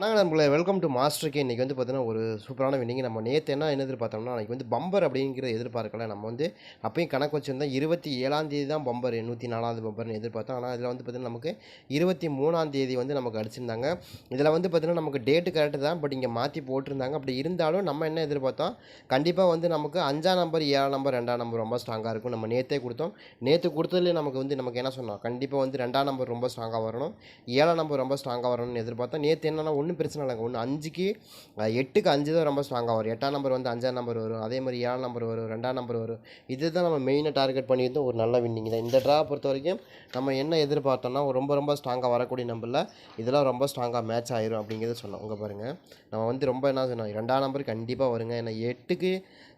வணக்கம் நம்மளே welcome to master K இன்றைக்கி வந்து பார்த்தீங்கன்னா ஒரு சூப்பரான வின்னிங் நம்ம நேற்று என்ன என்ன எதிர்பார்த்தோம்னா அன்றைக்கி வந்து பம்பர் அப்படிங்கிற எதிர்பார்க்கல. நம்ம வந்து அப்பயும் கணக்கு வச்சுருந்தோம். இருபத்தி ஏழாம் தேதி தான் பம்பர் நூற்றி நாலாவது பம்பர்னு எதிர்பார்த்தோம். ஆனால் இதில் வந்து பார்த்திங்கன்னா நமக்கு இருபத்தி மூணாம் தேதி வந்து நமக்கு அடிச்சிருந்தாங்க. இதில் வந்து பார்த்திங்கன்னா நமக்கு டேட்டு கரெக்டு தான் பட் இங்கே மாற்றி போட்டிருந்தாங்க. அப்படி இருந்தாலும் நம்ம என்ன எதிர்பார்த்தோம்? கண்டிப்பாக வந்து நமக்கு அஞ்சாம் நம்பர் ஏழாம் நம்பர் ரெண்டாம் நம்பர் ரொம்ப ஸ்ட்ராங்காக இருக்கும். நம்ம நேற்றே கொடுத்தோம். நேற்று கொடுத்ததுலேயே நமக்கு வந்து நமக்கு என்ன சொன்னோம்? கண்டிப்பாக வந்து ரெண்டாம் நம்பர் ரொம்ப ஸ்ட்ராங்காக வரணும். ஏழாம் நம்பர் ரொம்ப ஸ்ட்ராங்காக வரணும்னு எதிர்பார்த்தோம். நேற்று என்னன்னா ஒன்றும் பிரச்சனை இல்லைங்க. ஒன்று அஞ்சுக்கு எட்டுக்கு அஞ்சு தான் ரொம்ப ஸ்ட்ராங்காக வரும். எட்டாம் நம்பர் வந்து அஞ்சாம் நம்பர் வரும். அதே மாதிரி ஏழாம் நம்பர் வரும் ரெண்டாம் நம்பர் வரும். இது தான் நம்ம மெயினாக டார்கெட் பண்ணியிருந்தோம் ஒரு நல்ல வின்னிங் தான். இந்த ட்ரா பொறுத்த வரைக்கும் நம்ம என்ன எதிர்பார்த்தோம்னா ரொம்ப ரொம்ப ஸ்ட்ராங்காக வரக்கூடிய நம்பரில் இதெல்லாம் ரொம்ப ஸ்ட்ராங்காக மேட்ச் ஆயிரும் அப்படிங்கிறத சொன்னோம். உங்கள் பாருங்கள் நம்ம வந்து ரொம்ப என்ன சொன்னோம்? ரெண்டாம் நம்பர் கண்டிப்பாக வருங்க. ஏன்னா எட்டுக்கு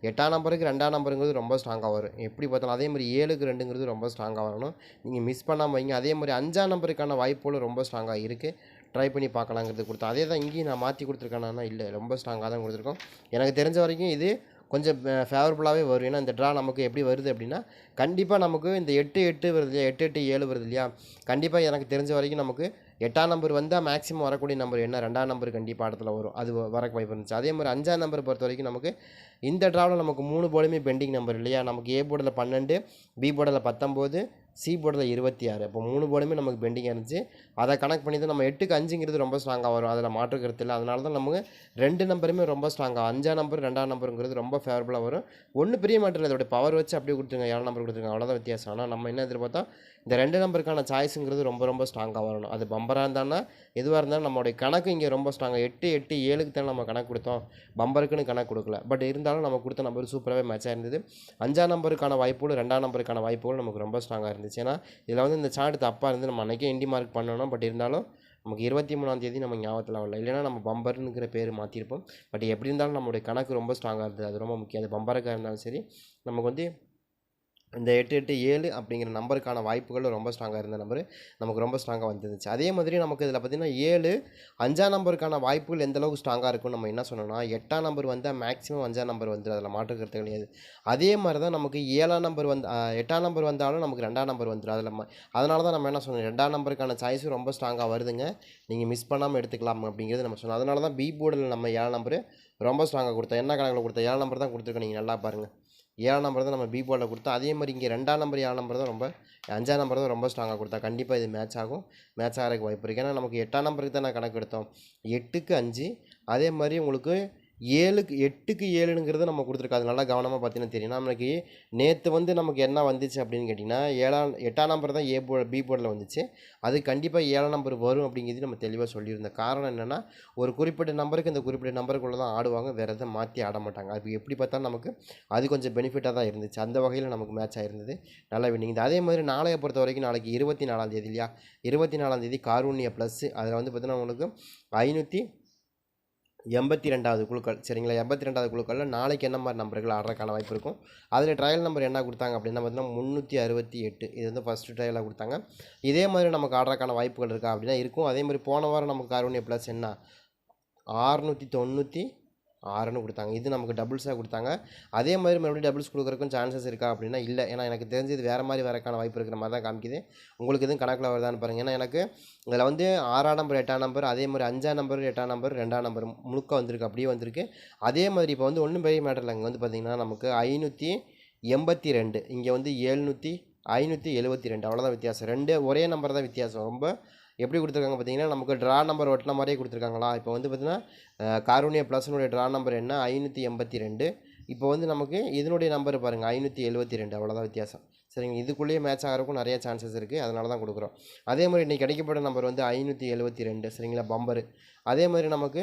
எட்டாம் நம்பருக்கு ரெண்டாம் நம்பருங்கிறது ரொம்ப ஸ்ட்ராங்காக வரும். எப்படி பார்த்தாலும் அதே மாதிரி ஏழுக்கு ரெண்டுங்கிறது ரொம்ப ஸ்ட்ராங்காக வரணும். நீங்கள் மிஸ் பண்ணாமல் வைங்க. அதே மாதிரி அஞ்சாம் நம்பருக்கான வாய்ப்புகளும் ரொம்ப ஸ்ட்ராங்காக இருக்குது ட்ரை பண்ணி பார்க்கலாங்கிறது கொடுத்தோம் அதே தான் இங்கேயும் நான் மாற்றி கொடுத்துருக்கேன்னா இல்லை ரொம்ப ஸ்ட்ராங்காக தான் கொடுத்துருக்கோம். எனக்கு தெரிஞ்ச வரைக்கும் இது கொஞ்சம் ஃபேவரபுளாகவே வரும். ஏன்னா இந்த ட்ரா நமக்கு எப்படி வருது அப்படின்னா கண்டிப்பாக நமக்கு இந்த எட்டு எட்டு வருது இல்லையா? எட்டு எட்டு ஏழு வருது இல்லையா? கண்டிப்பாக எனக்கு தெரிஞ்ச வரைக்கும் நமக்கு எட்டாம் நம்பர் வந்தால் மேக்ஸிமம் வரக்கூடிய நம்பர் என்ன? ரெண்டாம் நம்பர் கண்டிப்பாக இடத்துல வரும். அது வ- வரக்கு வாய்ப்பு இருந்துச்சு. அதே மாதிரி அஞ்சாம் நம்பர் பொறுத்த வரைக்கும் நமக்கு இந்த ட்ராவில் நமக்கு மூணு போலுமே பெண்டிங் நம்பர் இல்லையா? நமக்கு ஏ போர்டில் பன்னெண்டு பி போர்டில் பத்தொம்போது சி போர்டில் இருபத்தி ஆறு. இப்போ மூணு போர்டுமே நமக்கு பெண்டிங் இருந்துச்சு அதை கனெக்ட் பண்ணி தான் நம்ம எட்டுக்கு அஞ்சுங்கிறது ரொம்ப ஸ்ட்ராங்காக வரும். அதில் மாற்று கருத்து இல்லை. அதனால தான் நமக்கு ரெண்டு நம்பருமே ரொம்ப ஸ்ட்ராங்காக அஞ்சாம் நம்பர் ரெண்டாம் நம்பருங்கிறது ரொம்ப ஃபேவரபுளாக வரும். ஒன்றும் பெரிய மாற்றம் இல்லை இதோட பவர் வச்சு அப்படியே கொடுத்துருங்க. ஏழாம் நம்பர் கொடுத்துருங்க. அவ்வளோதான் வித்தியாசம். ஆனால் நம்ம என்ன எதிர்பார்த்தா இந்த ரெண்டு நம்பருக்கான சாய்ஸுங்கிறது ரொம்ப ரொம்ப ஸ்ட்ராங்காக வரணும். அது பம்பராக இருந்தான்னா எதுவாக இருந்தாலும் நம்மளுடைய கணக்கு இங்கே ரொம்ப ஸ்ட்ராங்காக எட்டு எட்டு ஏழுக்கு தான் நம்ம கணக்கு கொடுத்தோம். பம்பருக்குன்னு கணக்கு கொடுக்கல. பட் இருந்தாலும் நம்ம கொடுத்த நம்பர் சூப்பராகவே மேட்சாக இருந்தது. அஞ்சாம் நம்பருக்கான வாய்ப்புகளும் ரெண்டாம் நம்பருக்கான வாய்ப்புகளும் நமக்கு ரொம்ப ஸ்ட்ராங்காக இருந்துச்சு. ஏன்னா இதில் வந்து இந்த சார்ட் தப்பாக இருந்து நம்ம அன்றைக்கே இண்டி மார்க் பண்ணணும். பட் இருந்தாலும் நமக்கு இருபத்தி மூணாம் தேதி நம்ம ஞாபகத்தில் வரல. இல்லைன்னா நம்ம பம்பர்னுங்கிற பேர் மாற்றிருப்போம் பட் எப்படி இருந்தாலும் நம்மளுடைய கணக்கு ரொம்ப ஸ்ட்ராங்காக இருந்தது. அது ரொம்ப முக்கியம். அது பம்பருக்காக இருந்தாலும் சரி நமக்கு வந்து இந்த எட்டு எட்டு ஏழு அப்படிங்கிற நம்பருக்கான வாய்ப்புகள் ரொம்ப ஸ்ட்ராங்காக இருந்த நம்பர். நமக்கு ரொம்ப ஸ்ட்ராங்காக வந்துருந்துச்சு. அதே மாதிரி நமக்கு இதில் பார்த்திங்கன்னா ஏழு அஞ்சாம் நம்பருக்கான வாய்ப்புகள் எந்த அளவுக்கு ஸ்ட்ராங்காக இருக்கும் நம்ம என்ன சொன்னோம்னா எட்டாம் நம்பர் வந்தால் மேக்ஸிமம் அஞ்சாம் நம்பர் வந்துடும் அதில் மாற்றுக்கிறது கிடையாது. அதே மாதிரி தான் நமக்கு ஏழாம் நம்பர் வந்து எட்டாம் நம்பர் வந்தாலும் நமக்கு ரெண்டாம் நம்பர் வந்துடும் அதில் ம- அதனால தான் நம்ம என்ன சொன்னோம் ரெண்டாம் நம்பருக்கான சாய்ஸும் ரொம்ப ஸ்ட்ராங்காக வருதுங்க. நீங்கள் மிஸ் பண்ணாமல் எடுத்துக்கலாம் அப்படிங்கிறது நம்ம சொன்னோம் அதனால தான் பி போர்டில் நம்ம ஏழாம் நம்பர் ரொம்ப ஸ்ட்ராங்காக கொடுத்தோம். என்ன கணக்கில் கொடுத்தோம்? ஏழாம் நம்பர் தான் கொடுத்துருக்கோம். நீங்கள் நல்லா பாருங்கள் ஏழாம் நம்பர் தான் நம்ம பி போர்டில் கொடுத்தோம். அதே மாதிரி இங்கே ரெண்டாம் நம்பர் ஏழாம் நம்பர் தான் ரொம்ப அஞ்சாம் நம்பர் தான் ரொம்ப ஸ்ட்ராங்காக கொடுத்தா கண்டிப்பாக இது மேட்ச் ஆகும். மேட்ச் ஆகிறதுக்கு வாய்ப்பு இருக்குது ஏன்னா நமக்கு எட்டாம் நம்பருக்கு தான் நான் கணக்கு எடுத்தோம். எட்டுக்கு அஞ்சு. அதே மாதிரி உங்களுக்கு ஏழுக்கு எட்டுக்கு ஏழுங்கிறது நம்ம கொடுத்துருக்கோம் அது நல்லா கவனமாக பார்த்தீங்கன்னா தெரியும். நம்மளுக்கு நேற்று வந்து நமக்கு என்ன வந்துச்சு அப்படின்னு கேட்டிங்கன்னா ஏழாம் எட்டாம் நம்பர் தான் ஏ போர்டு பி போர்டில் வந்துச்சு. அது கண்டிப்பாக ஏழாம் நம்பர் வரும் அப்படிங்கிறது நம்ம தெளிவாக சொல்லியிருந்தோம். காரணம் என்னென்னா ஒரு குறிப்பிட்ட நம்பருக்கு இந்த குறிப்பிட்ட நம்பருக்குள்ளே தான் ஆடுவாங்க. வேறு எதை மாற்றி ஆட மாட்டாங்க. அது எப்படி பார்த்தாலும் நமக்கு அது கொஞ்சம் பெனிஃபிட்டாக தான் இருந்துச்சு. அந்த வகையில் நமக்கு மேட்ச் ஆயிருந்தது. நல்லா வின்னிங் அதே மாதிரி நாளையை பொறுத்த வரைக்கும் நாளைக்கு இருபத்தி நாலாம் தேதி இல்லையா? இருபத்தி நாலாம் தேதி காரூண்ய ப்ளஸ் அதில் வந்து பார்த்தீங்கன்னா உங்களுக்கு ஐநூற்றி எண்பத்தி ரெண்டாவது குழுக்கள் சரிங்களா? எண்பத்தி ரெண்டாவது குழுக்களில் நாளைக்கு என்ன மாதிரி நம்பர்கள் ஆடுறதுக்கான வாய்ப்பு இருக்கும்? அதில் ட்ரையல் நம்பர் என்ன கொடுத்தாங்க அப்படின்னா பார்த்தீங்கன்னா முந்நூற்றி அறுபத்தி எட்டு. இது வந்து ஃபஸ்ட்டு ட்ரையலாக கொடுத்தாங்க. இதே மாதிரி நமக்கு ஆடுறதுக்கான வாய்ப்புகள் இருக்கா அப்படின்னா இருக்கும். அதே மாதிரி போன வாரம் நமக்கு காரூண்ய ப்ளஸ் என்ன? ஆறுநூற்றி தொண்ணூற்றி ஆறுன்னு கொடுத்தாங்க. இது நமக்கு டபுள்ஸாக கொடுத்தாங்க. அதே மாதிரி மறுபடியும் டபுள்ஸ் கொடுக்குறக்கும் சான்சஸ் இருக்கா அப்படின்னா இல்லை. ஏன்னா எனக்கு தெரிஞ்சு இது வேறு மாதிரி வரக்கான வாய்ப்பு இருக்கிற மாதிரி தான் காமிக்குது. உங்களுக்கு எதுவும் கணக்கில் வருதான்னு பாருங்கள் ஏன்னா எனக்கு இதில் வந்து ஆறாம் நம்பர் எட்டாம் நம்பர் அதே மாதிரி அஞ்சாம் நம்பர் எட்டாம் நம்பர் ரெண்டாம் நம்பர் முழுக்க வந்திருக்கு. அப்படியே வந்திருக்கு. அதே மாதிரி இப்போ வந்து ஒன்றும் பெரிய மேட்டர் இல்லை. இங்கே வந்து பார்த்திங்கன்னா நமக்கு ஐநூற்றி எண்பத்தி ரெண்டு இங்கே வந்து ஏழ்நூற்றி ஐநூற்றி எழுபத்தி ரெண்டு. அவ்வளோதான் வித்தியாசம். ரெண்டு ஒரே நம்பர் தான் வித்தியாசம். ரொம்ப எப்படி கொடுத்துருக்காங்க பார்த்தீங்கன்னா நமக்கு ட்ரா நம்பர் ஒட்டின மாதிரியே கொடுத்துருக்காங்களா? இப்போ வந்து பார்த்திங்கன்னா காரூனிய ப்ளஸ்னுடைய ட்ரா நம்பர் என்ன? ஐநூற்றி எண்பத்தி ரெண்டு இப்போ வந்து நமக்கு இதனுடைய நம்பர் பாருங்கள் ஐநூற்றி எழுபத்தி ரெண்டு அவ்வளோதான் வித்தியாசம். சரிங்க இதுக்குள்ளேயே மேட்ச் ஆகிறதுக்கும் நிறைய சான்சஸ் இருக்குது அதனால தான் கொடுக்குறோம். அதே மாதிரி இன்றைக்கி கிடைக்கப்பட்ட நம்பர் வந்து ஐநூற்றி எழுபத்தி ரெண்டு சரிங்களா பம்பரு அதே மாதிரி நமக்கு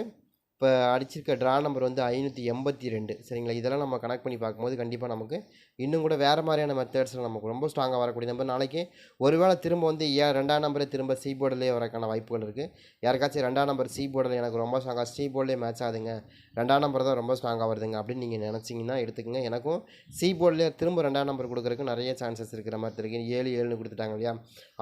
இப்போ அடிச்சிருக்க ட்ரா நம்பர் வந்து ஐநூற்றி எண்பத்தி ரெண்டு சரிங்களா இதெல்லாம் நம்ம கனெக்ட் பண்ணி பார்க்கும்போது கண்டிப்பாக நமக்கு இன்னும் கூட வேறு மாதிரியான மெத்தட்ஸில் நமக்கு ரொம்ப ஸ்ட்ராங்காக வரக்கூடிய நம்பர் நாளைக்கு ஒருவேளை திரும்ப வந்து ஏன் ரெண்டாம் நம்பரே திரும்ப சி போர்டிலே வரக்கான வாய்ப்புகள் இருக்குது யாருக்காச்சும் ரெண்டாம் நம்பர் சி போர்டில் எனக்கு ரொம்ப ஸ்ட்ராங்காக சி போர்டிலே மேட்ச் ஆகுதுங்க. ரெண்டாம் நம்பர் தான் ரொம்ப ஸ்ட்ராங்காக வருதுங்க அப்படின்னு நீங்கள் நினச்சிங்கன்னா எடுத்துக்கங்க. எனக்கும் சி போர்டிலே திரும்ப ரெண்டாம் நம்பர் கொடுக்குறதுக்கு நிறைய சான்சஸ் இருக்கிற மாதிரி இருக்குது ஏழு ஏழுன்னு கொடுத்துட்டாங்க இல்லையா?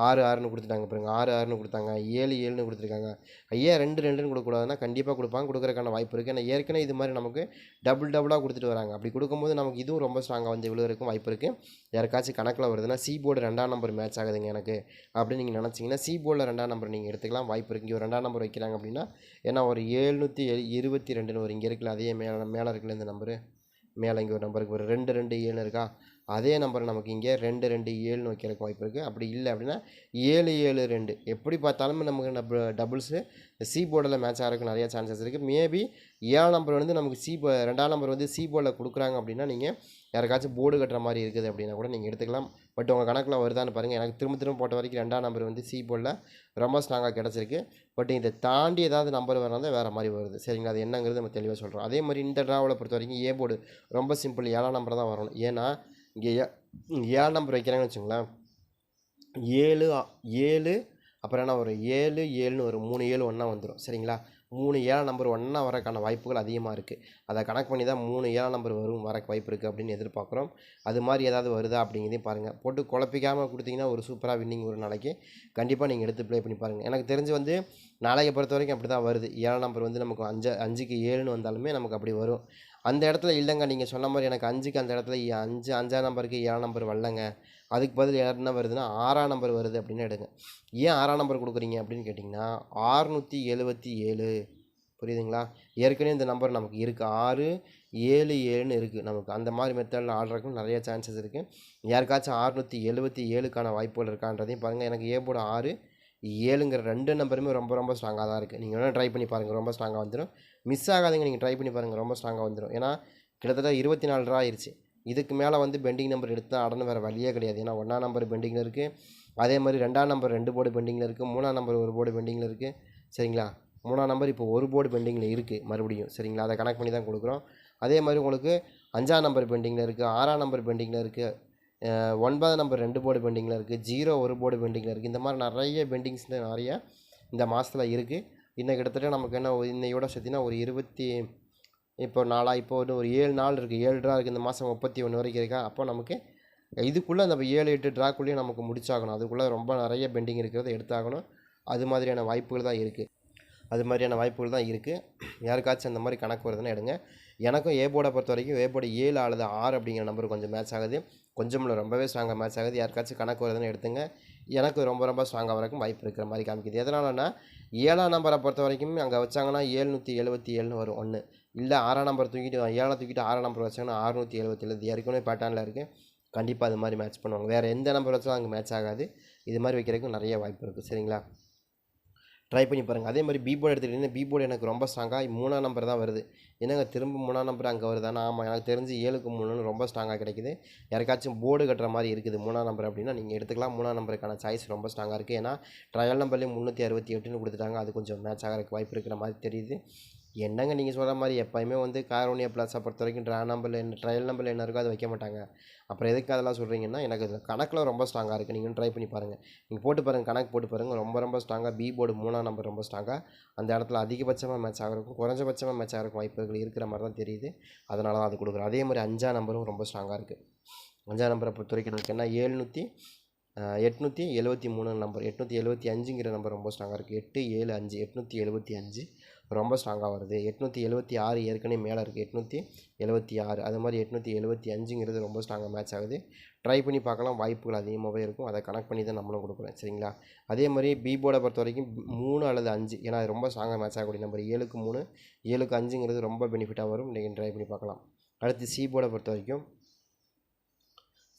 ஆறு ஆறுன்னு கொடுத்துட்டாங்க பாருங்க. ஆறு ஆறுன்னு கொடுத்தாங்க. ஏழு ஏழுன்னு கொடுத்துருக்காங்க. ஐயா ரெண்டு ரெண்டுன்னு கொடுக்கக்கூடாதுன்னா கண்டிப்பாக கொடுப்பாங்க. கொடுக்குறக்கான வாய்ப்பு இருக்குது ஏன்னா ஏற்கனவே இது மாதிரி நமக்கு டபுள் டபுளாக கொடுத்துட்டு வராங்க. அப்படி கொடுக்கும்போது நமக்கு இதுவும் ரொம்ப ஸ்ட்ராங்காக வந்து இவ்வளோ போடுறதுக்கும் வாய்ப்பு இருக்குது யாருக்காச்சும் கணக்கில் வருதுன்னா சி போர்டு ரெண்டாம் நம்பர் மேட்ச் ஆகுதுங்க எனக்கு. அப்படின்னு நீங்கள் நினச்சிங்கன்னா சி போர்டில் ரெண்டாம் நம்பர் நீங்கள் எடுத்துக்கலாம். வாய்ப்பு இருக்குது இங்கே ஒரு ரெண்டாம் நம்பர் வைக்கிறாங்க அப்படின்னா ஏன்னா ஒரு ஏழ்நூற்றி இருபத்தி ரெண்டுன்னு ஒரு இங்கே இருக்குல்ல அதே மேலே மேலே இருக்குல்ல இந்த நம்பரு மேலே இங்கே ஒரு நம்பருக்கு ஒரு ரெண்டு ரெண்டு ஏழு இருக்கா? அதே நம்பர் நமக்கு இங்கே ரெண்டு ரெண்டு ஏழுன்னு வைக்கிறதுக்கு வாய்ப்பு இருக்குது அப்படி இல்லை அப்படின்னா ஏழு ஏழு ரெண்டு. எப்படி பார்த்தாலும் நமக்கு டபு டபுள்ஸு சி போர்டில் மேட்ச் ஆகிறதுக்கு நிறையா சான்சஸ் இருக்குது மேபி ஏழாம் நம்பர் வந்து நமக்கு சி போ ரெண்டாம் நம்பர் வந்து சி போர்டில் கொடுக்குறாங்க அப்படின்னா நீங்கள் யாருக்காச்சும் போர்டு கட்டுற மாதிரி இருக்குது அப்படின்னா கூட நீங்கள் எடுத்துக்கலாம். பட் உங்கள் கணக்கில் வருதான்னு பாருங்கள் எனக்கு திரும்ப திரும்ப போட்ட வரைக்கும் ரெண்டாம் நம்பர் வந்து சி போர்டில் ரொம்ப ஸ்ட்ராங்காக கிடச்சிருக்கு. பட் இதை தாண்டி ஏதாவது நம்பர் வரனா வேறு மாதிரி வருது. சரிங்களா? அது என்னங்கிறது நம்ம தெளிவாக சொல்கிறோம் அதே மாதிரி இந்த ட்ராவலை பொறுத்த வரைக்கும் ஏ போர்டு ரொம்ப சிம்பிள் ஏழாம் நம்பர் தான் வரணும். ஏன்னா இங்கே ஏழு நம்பர் வைக்கிறாங்கன்னு வச்சுங்களேன் ஏழு ஏழு அப்புறம் என்ன ஒரு ஏழு ஏழுன்னு ஒரு மூணு ஏழு ஒன்றா வந்துடும் சரிங்களா? மூணு ஏழாம் நம்பர் ஒன்றா வரக்கான வாய்ப்புகள் அதிகமாக இருக்குது அதை கணக்கு பண்ணி தான் மூணு ஏழாம் நம்பர் வரும் வர வாய்ப்பு இருக்குது அப்படின்னு எதிர்பார்க்குறோம். அது மாதிரி ஏதாவது வருதா அப்படிங்கிறதையும் பாருங்கள் போட்டு குழப்பிக்காமல் கொடுத்தீங்கன்னா ஒரு சூப்பராக வின்னிங் ஒரு நாளைக்கு கண்டிப்பாக நீங்கள் எடுத்து ப்ளே பண்ணி பாருங்கள் எனக்கு தெரிஞ்சு வந்து நாளைக்கு பொறுத்த வரைக்கும் அப்படி தான் வருது. ஏழாம் நம்பர் வந்து நமக்கு அஞ்சு அஞ்சுக்கு ஏழுன்னு வந்தாலுமே நமக்கு அப்படி வரும். அந்த இடத்துல இல்லைங்க. நீங்கள் சொன்ன மாதிரி எனக்கு அஞ்சுக்கு அந்த இடத்துல அஞ்சு அஞ்சாம் நம்பருக்கு ஏழாம் நம்பர் வரலங்க. அதுக்கு பதில் என்ன வருதுன்னா ஆறாம் நம்பர் வருது அப்படின்னு எடுங்க. ஏன் ஆறாம் நம்பர் கொடுக்குறீங்க அப்படின்னு கேட்டிங்கன்னா ஆறுநூற்றி எழுபத்தி ஏழு. புரியுதுங்களா? ஏற்கனவே இந்த நம்பர் நமக்கு இருக்குது ஆறு ஏழு ஏழுன்னு இருக்குது நமக்கு அந்த மாதிரி மெத்தடில் ஆடுறதுக்கும் நிறைய சான்சஸ் இருக்குது யாருக்காச்சும் ஆறுநூற்றி எழுபத்தி ஏழுக்கான வாய்ப்புகள் இருக்கான்றதையும் பாருங்கள் எனக்கு ஏ போட ஆறு ஏழுங்கிற ரெண்டு நம்பருமே ரொம்ப ரொம்ப ஸ்ட்ராங்காக தான் இருக்குது நீங்கள் வேணால் ட்ரை பண்ணி பாருங்கள் ரொம்ப ஸ்ட்ராங்காக வந்துடும் மிஸ் ஆகாதீங்க. நீங்கள் ட்ரை பண்ணி பாருங்கள் ரொம்ப ஸ்ட்ராங்காக வந்துடும் ஏன்னா கிட்டத்தட்ட இருபத்தி நாலு ரூபா ஆயிடுச்சு இதுக்கு மேலே வந்து பெண்டிங் நம்பர் எடுத்து அடனு வேறு வழியே கிடையாது. ஏன்னா ஒன்றாம் நம்பர் பெண்டிங்கில் இருக்குது அதே மாதிரி ரெண்டாம் நம்பர் ரெண்டு போர்டு பெண்டிங்கில் இருக்குது மூணாம் நம்பர் ஒரு போர்டு பெண்டிங்கில் இருக்குது சரிங்களா? மூணாம் நம்பர் இப்போ ஒரு போர்டு பெண்டிங்கில் இருக்குது மறுபடியும். சரிங்களா? அதை கனெக்ட் பண்ணி தான் கொடுக்குறோம். அதே மாதிரி உங்களுக்கு அஞ்சாம் நம்பர் பெண்டிங்கில் இருக்குது ஆறாம் நம்பர் பெண்டிங்கில் இருக்குது ஒன்பது நம்பர் ரெண்டு போர்டு பெண்டிங்கில் இருக்குது ஜீரோ ஒரு போர்டு பெண்டிங்கில் இருக்குது இந்த மாதிரி நிறைய பெண்டிங்ஸ் நிறைய இந்த மாதத்தில் இருக்குது இன்னும் கிட்டத்தட்ட நமக்கு என்ன இன்னையோட சேர்த்தினா ஒரு இருபத்தி இப்போ நாளா இப்போ இன்னும் ஒரு ஏழு நாள் இருக்குது ஏழு ட்ரா இருக்குது இந்த மாதம் முப்பத்தி ஒன்று வரைக்கும் இருக்கா? அப்போ நமக்கு இதுக்குள்ளே நம்ம ஏழு எட்டு ட்ராக்குள்ளேயே நமக்கு முடிச்சாகணும். அதுக்குள்ளே ரொம்ப நிறைய பெண்டிங் இருக்கிறத எடுத்தாகணும். அது மாதிரியான வாய்ப்புகள் தான் இருக்குது அது மாதிரியான வாய்ப்புகள் தான் இருக்குது யாருக்காச்சும் அந்த மாதிரி கணக்கு வருதுன்னு எடுங்க. எனக்கும் ஏ போர்டை பொறுத்த வரைக்கும் ஏ போர்டு ஏழு அல்லது ஆறு அப்படிங்கிற நம்பர் கொஞ்சம் மேட்ச் ஆகுது. கொஞ்சமில் ரொம்பவே ஸ்ட்ராங்காக மேட்ச் ஆகுது யாருக்காச்சும் கணக்கு வருதுன்னு எடுத்துங்க. எனக்கு ரொம்ப ரொம்ப ஸ்ட்ராங்காக வரைக்கும் வாய்ப்பு இருக்கிற மாதிரி காமிக்குது. எதனாலனா ஏழாம் நம்பரை பொறுத்த வரைக்கும் அங்கே வச்சாங்கன்னா ஏழ்நூற்றி எழுபத்தி ஏழுன்னு வரும் ஒன்று இல்லை ஆறாம் நம்பர் தூக்கிட்டு ஏழாம் தூக்கிட்டு ஆறாம் நம்பர் வச்சாங்கன்னா அறுநூற்றி எழுபத்தி ஏழு. இது ஏற்கனவே பேட்டர்னில் இருக்குது கண்டிப்பாக அது மாதிரி மேட்ச் பண்ணுவாங்க. வேறு எந்த நம்பர் வச்சாலும் அங்கே மேட்ச் ஆகாது. இது மாதிரி வைக்கிறதுக்கும் நிறைய வாய்ப்பு இருக்குது சரிங்களா? ட்ரை பண்ணி பாருங்கள் அதே மாதிரி பீபோர்டு எடுத்துக்கிட்டிங்கன்னா பி எனக்கு ரொம்ப ஸ்ட்ராங்காக மூணாம் நம்பர் தான் வருது. என்னங்க திரும்ப மூணாம் நம்பர் அங்கே வருதானா ஆமாம் எனக்கு தெரிஞ்சு ஏழுக்கு மூணுன்னு ரொம்ப ஸ்ட்ராங்காக கிடைக்குது. யாருக்காச்சும் போர்டு கட்டுற மாதிரி இருக்குது மூணாம் நம்பர் அப்படின்னா நீங்கள் எடுத்துக்கலாம். மூணாம் நம்பருக்கான சாய்ஸ் ரொம்ப ஸ்ட்ராங்காக இருக்குது ஏன்னா ட்ரையல் நம்பர்லேயும் முந்நூற்றி அறுபத்தி எட்டுன்னு கொடுத்துட்டாங்க. அது கொஞ்சம் மேட்ச் ஆகிறதுக்கு வாய்ப்பு இருக்கிற மாதிரி தெரியுது. என்னங்க நீங்கள் சொல்கிற மாதிரி எப்போயுமே வந்து காரோனியா ப்ளஸை பொறுத்த வரைக்கும் ட்ரா நம்பர் என்ன ட்ரையல் நம்பர் என்ன இருக்கோ அதை வைக்க மாட்டாங்க. அப்புறம் எதுக்கு அதெல்லாம் சொல்கிறீங்கன்னா எனக்கு இதில் கணக்கில் ரொம்ப ஸ்ட்ராங்காக இருக்குது நீங்கள் ட்ரை பண்ணி பாருங்கள் நீங்கள் போட்டு பாருங்கள் கணக்கு போட்டு பாருங்கள் ரொம்ப ரொம்ப ஸ்ட்ராங்காக பி போர்டு மூணாம் நம்பர் ரொம்ப ஸ்ட்ராங்காக அந்த இடத்துல அதிகபட்சமாக மேட்ச் ஆகிருக்கும் குறைஞ்சபட்சமாக மேட்ச் ஆகிருக்கும் வாய்ப்புகள் இருக்கிற மாதிரி தான் தெரியுது. அதனால தான் அது கொடுக்குறோம் அதே மாதிரி அஞ்சாம் நம்பரும் ரொம்ப ஸ்ட்ராங்காக இருக்குது அஞ்சாம் நம்பரை பொறுத்த வரைக்கும் எனக்கு என்ன ஏழ்நூற்றி எட்நூற்றி எழுபத்தி மூணு நம்பர் எட்நூற்றி எழுபத்தி அஞ்சுங்கிற நம்பர் ரொம்ப ஸ்ட்ராங்காக இருக்குது எட்டு ஏழு அஞ்சு எட்நூற்றி எழுபத்தி அஞ்சு. ரொம்ப ஸ்ட்ராங்காக வருது. எட்நூற்றி எழுபத்தி ஆறு ஏற்கனவே மேலே இருக்குது எட்நூற்றி எழுபத்தி ஆறு. அது மாதிரி எட்நூற்றி எழுபத்தி அஞ்சுங்கிறது ரொம்ப ஸ்ட்ராங்காக மேட்ச் ஆகுது. ட்ரை பண்ணி பார்க்கலாம். வாய்ப்புகள் அதிகமாகவே இருக்கும். அதை கனெக்ட் பண்ணி தான் நம்மளும் கொடுக்குறோம். சரிங்களா? அதே மாதிரி பி போர்டை பொறுத்த வரைக்கும் மூணு அல்லது அஞ்சு. ஏன்னா அது ரொம்ப ஸ்ட்ராங்காக மேட்ச் ஆகக்கூடிய நம்பர் ஏழுக்கு மூணு ஏழுக்கு அஞ்சுங்கிறது ரொம்ப பெனிஃபிட்டாக வரும். நீங்கள் ட்ரை பண்ணி பார்க்கலாம். அடுத்து சி போர்டை பொறுத்த வரைக்கும்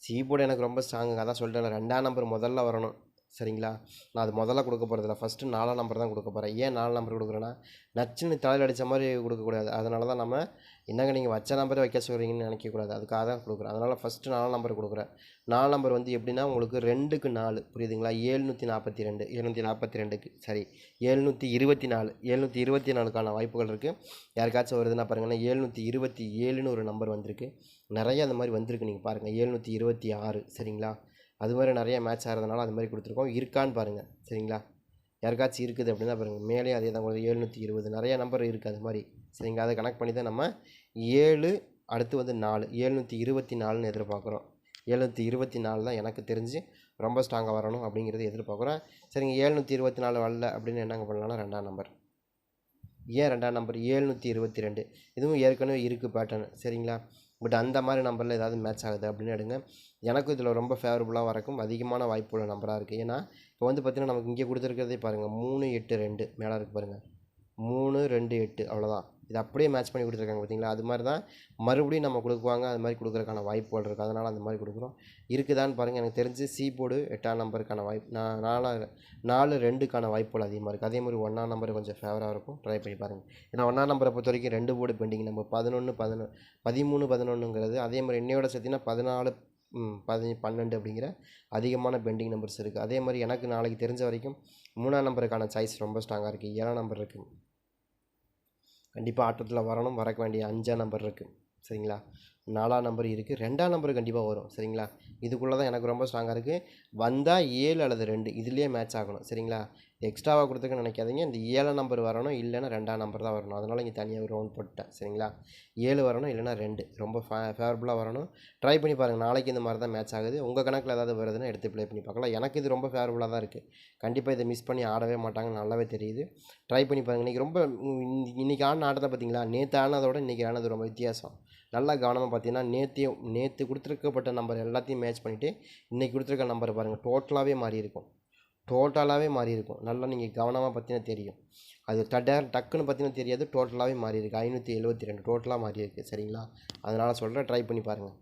சி போர்டு எனக்கு ரொம்ப ஸ்ட்ராங்குங்க அதான் சொல்லிட்டேன் ரெண்டாம் நம்பர் முதல்ல வரணும். சரிங்களா? நான் அது முதல்ல கொடுக்க போகிறதில்ல ஃபஸ்ட்டு நாலாம் நம்பர் தான் கொடுக்க போகிறேன் ஏன் நாலு நம்பர் கொடுக்குறேன்னா நச்சுன்னு தலையில் அடித்த மாதிரி கொடுக்கக்கூடாது. அதனால தான் நம்ம என்னங்க நீங்கள் வச்ச நம்பரே வைக்க சொல்கிறீங்கன்னு நினைக்கக்கூடாது. அதுக்காக தான் கொடுக்குறேன். அதனால் ஃபஸ்ட்டு நாலு நம்பர் கொடுக்குறேன். நாலு நம்பர் வந்து எப்படின்னா உங்களுக்கு ரெண்டுக்கு நாலு. புரியுதுங்களா? ஏழ்நூற்றி நாற்பத்தி ரெண்டு எழுநூற்றி நாற்பத்தி ரெண்டுக்கு சரி. ஏழ்நூற்றி இருபத்தி நாலு ஏழ்நூற்றி இருபத்தி நாலுக்கான வாய்ப்புகள் இருக்குது யாருக்காச்சும் வருதுன்னா பாருங்கன்னா ஏழ்நூற்றி இருபத்தி ஏழுன்னு ஒரு நம்பர் வந்திருக்கு. நிறைய அந்த மாதிரி வந்திருக்கு. நீங்கள் பாருங்கள் ஏழ்நூற்றி இருபத்தி ஆறு சரிங்களா? அது மாதிரி நிறைய மேட்ச் ஆகிறதுனால அது மாதிரி கொடுத்துருக்கோம். இருக்கான்னு பாருங்கள் சரிங்களா? யாருக்காச்சும் இருக்குது அப்படின்னா பாருங்கள் மேலே அதே தான் கொடுத்து ஏழ்நூற்றி இருபது. நிறைய நம்பர் இருக்குது அது மாதிரி. சரிங்களா? அதை கனெக்ட் பண்ணி தான் நம்ம ஏழு அடுத்து வந்து நாலு. ஏழ்நூற்றி இருபத்தி நாலுன்னு எதிர்பார்க்குறோம். எழுநூற்றி இருபத்தி நாலு தான் எனக்கு தெரிஞ்சு ரொம்ப ஸ்ட்ராங்காக வரணும் அப்படிங்கிறது எதிர்பார்க்குறேன் சரிங்க. ஏழ்நூற்றி இருபத்தி நாலு வரல அப்படின்னு என்னங்க பண்ணலாம்னா ரெண்டாம் நம்பர் ஏன் ரெண்டாம் நம்பர் ஏழ்நூற்றி இருபத்தி ரெண்டு. இதுவும் ஏற்கனவே இருக்குது பேட்டர்ன் சரிங்களா? பட் அந்த மாதிரி நம்பரில் ஏதாவது மேட்ச் ஆகுது அப்படின்னு எடுங்க. எனக்கும் இதில் ரொம்ப ஃபேவரபுளாக வரக்கும் அதிகமான வாய்ப்புள்ள நம்பராக இருக்குது ஏன்னா இப்போ வந்து பார்த்திங்கன்னா நமக்கு இங்கே கொடுத்துருக்கிறதே பாருங்கள் மூணு எட்டு ரெண்டு. மேலே இருக்குது பாருங்கள் மூணு ரெண்டு எட்டு. அவ்வளோதான் இது அப்படியே மேட்ச் பண்ணி கொடுத்துருக்காங்க பார்த்தீங்களா? அது மாதிரி தான் மறுபடியும் நம்ம கொடுக்குவாங்க. அது மாதிரி கொடுக்குறதுக்கான வாய்ப்புகள் இருக்குது அதனால் அந்த மாதிரி கொடுக்குறோம். இருக்குதான்னு பாருங்கள் எனக்கு தெரிஞ்சு சி போர்டு எட்டாம் நம்பருக்கான வாய்ப்பு நான் நாலா நாலு ரெண்டுக்கான வாய்ப்புகள் அதிகமாக இருக்குது அதே மாதிரி ஒன்றாம் நம்பர் கொஞ்சம் ஃபேவராக இருக்கும். ட்ரை பண்ணி பாருங்கள் ஏன்னா ஒன்றாம் நம்பரை பொறுத்த வரைக்கும் ரெண்டு போர்டு பெண்டிங் நம்ம பதினொன்று பதினொன்று பதிமூணு பதினொன்றுங்கிறது அதே மாதிரி என்னையோட சேர்த்திங்கன்னா பதினாலு பதி பன்னெண்டு அப்படிங்கிற அதிகமான பெண்டிங் நம்பர்ஸ் இருக்குது அதே மாதிரி எனக்கு நாளைக்கு தெரிஞ்ச வரைக்கும் மூணாம் நம்பருக்கான சாய்ஸ் ரொம்ப ஸ்ட்ராங்காக இருக்குது ஏழாம் நம்பர் இருக்குது கண்டிப்பாக ஆட்டத்தில் வரணும். வரக்க வேண்டிய அஞ்சாம் நம்பர் இருக்குது சரிங்களா? நாலாம் நம்பர் இருக்குது ரெண்டாம் நம்பர் கண்டிப்பாக வரும். சரிங்களா? இதுக்குள்ளே தான் எனக்கு ரொம்ப ஸ்ட்ராங்காக இருக்குது வந்தால் ஏழு அல்லது ரெண்டு. இதுலேயே மேட்ச் ஆகணும். சரிங்களா? எக்ஸ்ட்ராவாக கொடுத்துக்க நினைக்காதீங்க. இந்த ஏழாம் நம்பர் வரணும் இல்லைன்னா ரெண்டாம் நம்பர் தான் வரணும். அதனால் இங்கே தனியாக ஒரு ரவுண்ட் போட்டுட்டேன். சரிங்களா? ஏழு வரணும் இல்லைன்னா ரெண்டு. ரொம்ப ஃபே ஃபேவரபுளாக வரணும். ட்ரை பண்ணி பாருங்கள் நாளைக்கு இந்த மாதிரி தான் மேட்ச் ஆகுது. உங்கள் கணக்கில் ஏதாவது வருதுன்னா எடுத்து ப்ளே பண்ணி பார்க்கலாம். எனக்கு இது ரொம்ப ஃபேவரபுளாக தான் இருக்குது கண்டிப்பாக இதை மிஸ் பண்ணி ஆடவே மாட்டாங்க. நல்லாவே தெரியுது. ட்ரை பண்ணி பாருங்கள் இன்றைக்கி ரொம்ப இன்றைக்கி இன்னைக்கு ஆடின ஆட்டத்தை பார்த்தீங்களா? நேற்று ஆனதோட இன்றைக்கி ஆனது ரொம்ப வித்தியாசம். நல்லா கவனமாக பார்த்தீங்கன்னா நேற்று நேற்று கொடுத்துருக்கப்பட்ட நம்பர் எல்லாத்தையும் மேட்ச் பண்ணிவிட்டு இன்றைக்கி கொடுத்துருக்க நம்பர் பாருங்கள் டோட்டலாகவே மாறி இருக்கும். டோட்டலாகவே மாறி இருக்கும். நல்லா நீங்கள் கவனமாக பார்த்தீங்கன்னா தெரியும். அது டட டக்குன்னு பார்த்தீங்கன்னா தெரியாது டோட்டலாகவே மாறி இருக்குது ஐநூற்றி எழுபத்தி ரெண்டு டோட்டலாக மாறி இருக்குது சரிங்களா? அதனால் சொல்கிறேன் ட்ரை பண்ணி பாருங்கள்